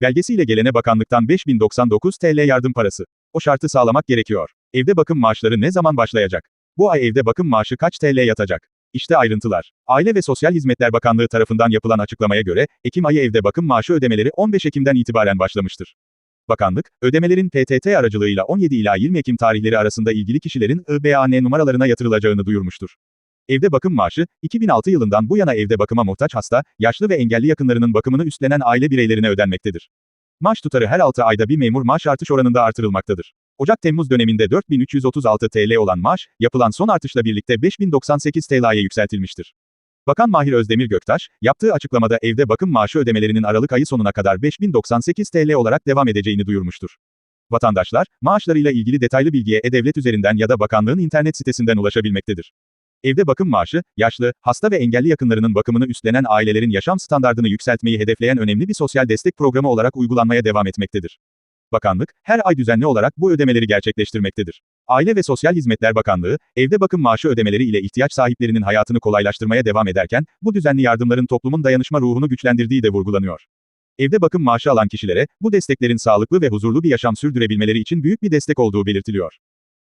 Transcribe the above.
Belgesiyle gelene bakanlıktan 5099 TL yardım parası. O şartı sağlamak gerekiyor. Evde bakım maaşları ne zaman başlayacak? Bu ay evde bakım maaşı kaç TL yatacak? İşte ayrıntılar. Aile ve Sosyal Hizmetler Bakanlığı tarafından yapılan açıklamaya göre, Ekim ayı evde bakım maaşı ödemeleri 15 Ekim'den itibaren başlamıştır. Bakanlık, ödemelerin PTT aracılığıyla 17 ila 20 Ekim tarihleri arasında ilgili kişilerin IBAN numaralarına yatırılacağını duyurmuştur. Evde bakım maaşı, 2006 yılından bu yana evde bakıma muhtaç hasta, yaşlı ve engelli yakınlarının bakımını üstlenen aile bireylerine ödenmektedir. Maaş tutarı her 6 ayda bir memur maaş artış oranında artırılmaktadır. Ocak-Temmuz döneminde 4336 TL olan maaş, yapılan son artışla birlikte 5098 TL'ye yükseltilmiştir. Bakan Mahir Özdemir Göktaş, yaptığı açıklamada evde bakım maaşı ödemelerinin Aralık ayı sonuna kadar 5098 TL olarak devam edeceğini duyurmuştur. Vatandaşlar, maaşlarıyla ilgili detaylı bilgiye E-Devlet üzerinden ya da bakanlığın internet sitesinden ulaşabilmektedir. Evde bakım maaşı, yaşlı, hasta ve engelli yakınlarının bakımını üstlenen ailelerin yaşam standardını yükseltmeyi hedefleyen önemli bir sosyal destek programı olarak uygulanmaya devam etmektedir. Bakanlık, her ay düzenli olarak bu ödemeleri gerçekleştirmektedir. Aile ve Sosyal Hizmetler Bakanlığı, evde bakım maaşı ödemeleri ile ihtiyaç sahiplerinin hayatını kolaylaştırmaya devam ederken, bu düzenli yardımların toplumun dayanışma ruhunu güçlendirdiği de vurgulanıyor. Evde bakım maaşı alan kişilere, bu desteklerin sağlıklı ve huzurlu bir yaşam sürdürebilmeleri için büyük bir destek olduğu belirtiliyor.